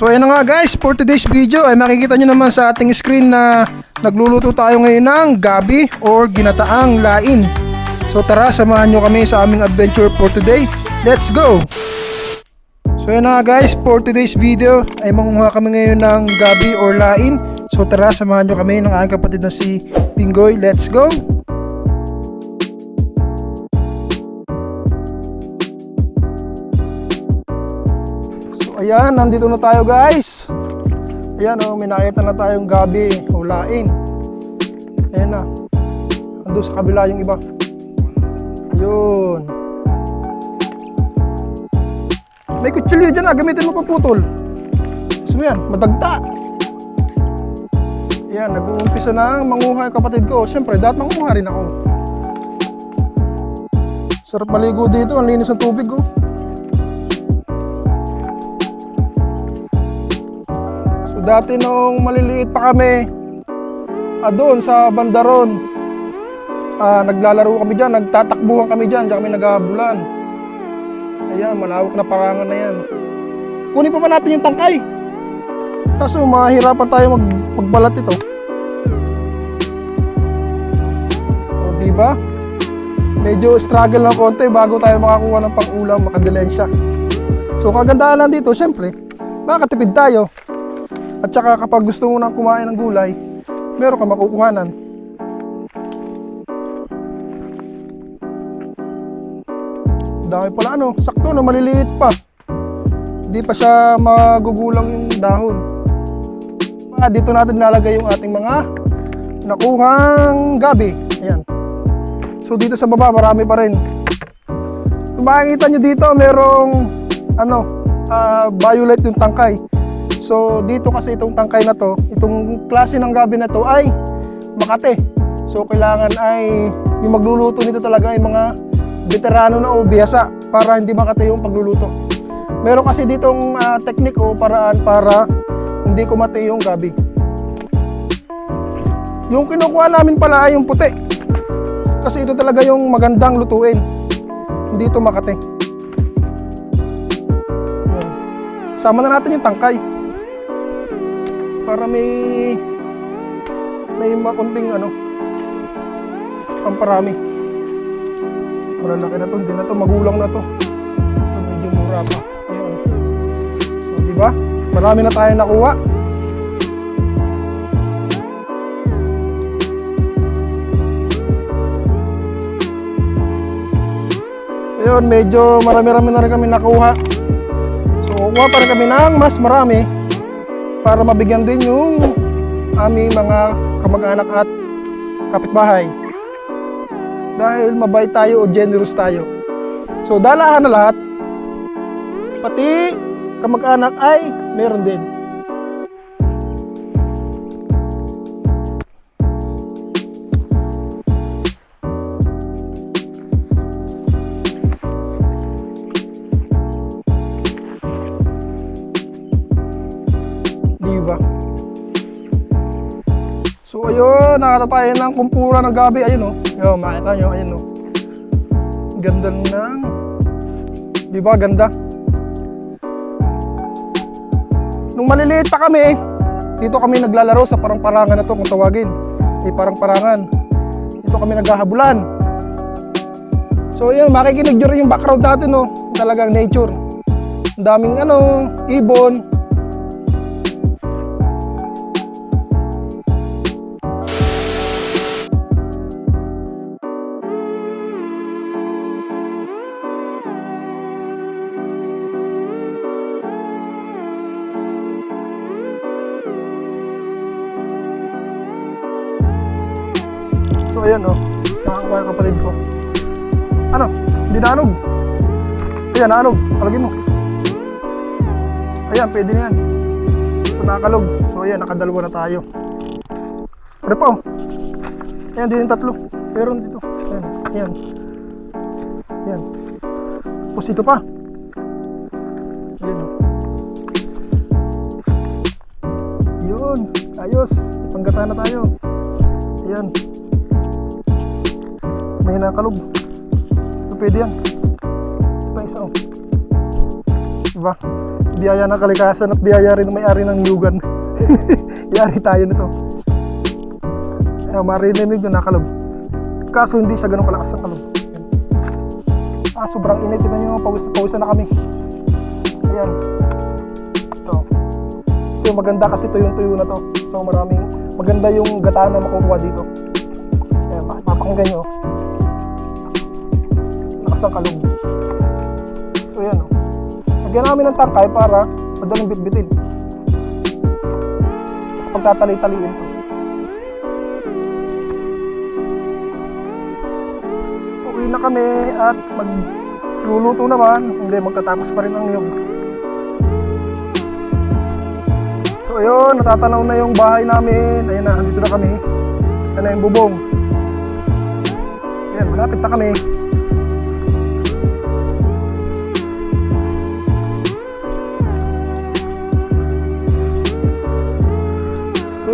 So ayan na nga guys, for today's video ay makikita nyo naman sa ating screen na nagluluto tayo ngayon ng gabi or ginataang lain. So tara, samahan nyo kami sa aming adventure for today. Let's go! So ayan na nga guys, for today's video ay mangunguha kami ngayon ng gabi or lain. So tara, samahan nyo kami ng aking kapatid na si Pingoy. Let's go! Ayan, nandito na tayo guys. Ayan oh, may nakita na tayong gabi o lain. Ayan na. Ando sa kabila yung iba. Ayun. May kutsilyo dyan ah, gamitin mo paputol. Gusto mo yan, madagta. Ayan, nag-uumpisa na manguha yung kapatid ko. Siyempre, dapat manguha rin ako. Sarap maligo dito, ang linis ng tubig oh. Dati nung maliliit pa kami, ah, doon sa Bandaron, ah, naglalaro kami dyan, nagtatakbuhan kami dyan, dyan kami naghabulan. Ayan, malawak na parangan na yan. Kunin pa ba natin yung tangkay? Kaso mahirapan tayo mag, magbalat ito. O, diba? Medyo struggle ng konti bago tayo makakuha ng pang-ulam, makadilensya. So kagandahan lang dito, syempre, makakatipid tayo. At saka kapag gusto mo nang kumain ng gulay, meron ka makukuhanan. Dami pala ano, sakto no, maliliit pa. Hindi pa siya magugulang yung dahon. Ah, dito natin nalagay yung ating mga nakuhang gabi. Ayan. So dito sa baba marami pa rin. Kung makikita nyo dito merong ano, ah, violet yung tangkay. So dito kasi itong tangkay na to, itong klase ng gabi na to ay Makate. So kailangan ay yung magluluto nito talaga ay mga veterano na o biyasa para hindi makate yung pagluluto. Meron kasi ditong ah, technique o paraan para hindi kumate yung gabi. Yung kinukuha namin pala ay yung puti. Kasi ito talaga yung magandang lutuin. Hindi ito makate. Sama na natin yung tangkay. Para may may makunting ano pamparami. Malalaki na to, hindi na to, magulang na to. Ito medyo mura pa. Ayun. So, di ba? Marami na tayo nakuha. Ayun, medyo marami-rami na rin kami nakuha. So, kukuha pa rin kami ng mas marami para mabigyan din yung aming mga kamag-anak at kapitbahay. Dahil mabait tayo o generous tayo. So, dalahan na lahat. Pati kamag-anak ay meron din. So ayun, nakata tayo ng kumpura ng gabi. Ayun oh. Ayun, makita nyo. Ayun oh. Ganda ng... Di ba? Ganda. Nung maliliit pa kami, dito kami naglalaro sa parang-parangan na to kung tawagin. Eh, parang-parangan. Dito kami naghahabulan. So ayun, makikinig nyo rin yung background natin oh. Talagang nature. Ang daming ano, ibon, So ayan oh, nakakuha yung kapatid ko. Ano? Hindi naanog. Ayan, naanog. Alagin mo. Ayan, pwede na yan. So nakakalog. So ayan, nakadalawa na tayo. Ano pa oh? Ayan, din tatlo. Meron dito. Ayan, ayan. Ayan. Tapos dito pa. Ayan. oh. Yun. Ayos. Panggata na tayo. Ayan. May nakalog. So, pwede yan. Ito pa isa oh. Diba? Biyaya ng kalikasan at biyaya rin may-ari ng Yugan. Yari tayo nito. Ayan, maririnig yung nakalob. Kaso hindi siya ganun kalakas sa kalob. Ah, sobrang init. Tignan nyo, pawis, pawisan na kami. Ayan. Ito. Ito yung maganda kasi tuyong-tuyo na to. So maraming, maganda yung gata na makukuha dito. Ayan, mapakinggan nyo. Ang kalog. So yan o. Lagyan namin ng tangkay para madaling bitbitin. Tapos pagtatali-taliin to. Uwi na kami at magluluto naman. Hindi, magtatapos pa rin ang niyog. So ayun, natatanaw na yung bahay namin. Ayun na, andito na kami. Yan na yung bubong. Ayan, malapit na kami.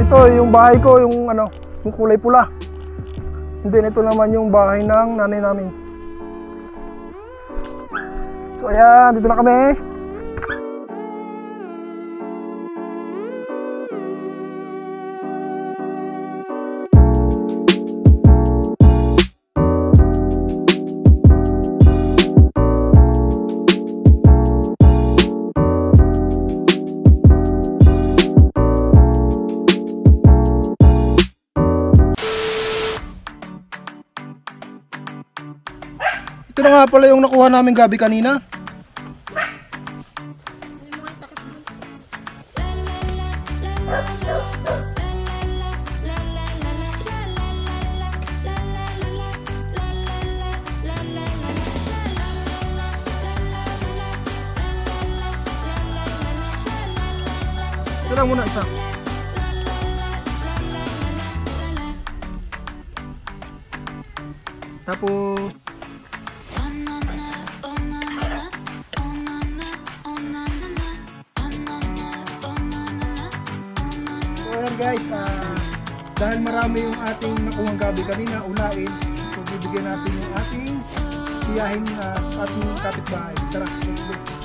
Ito, yung bahay ko, yung ano, yung kulay pula. And ito naman yung bahay ng nanay namin. So ayan, dito na kami. Na nga pala yung nakuha namin gabi kanina. Ito muna isa. Tapos Ayan guys, ah, dahil marami yung ating nakuhang gabi kanina, ulain, so bibigyan natin yung ating tiyahin na ating kapitbahay. Tara, let's go.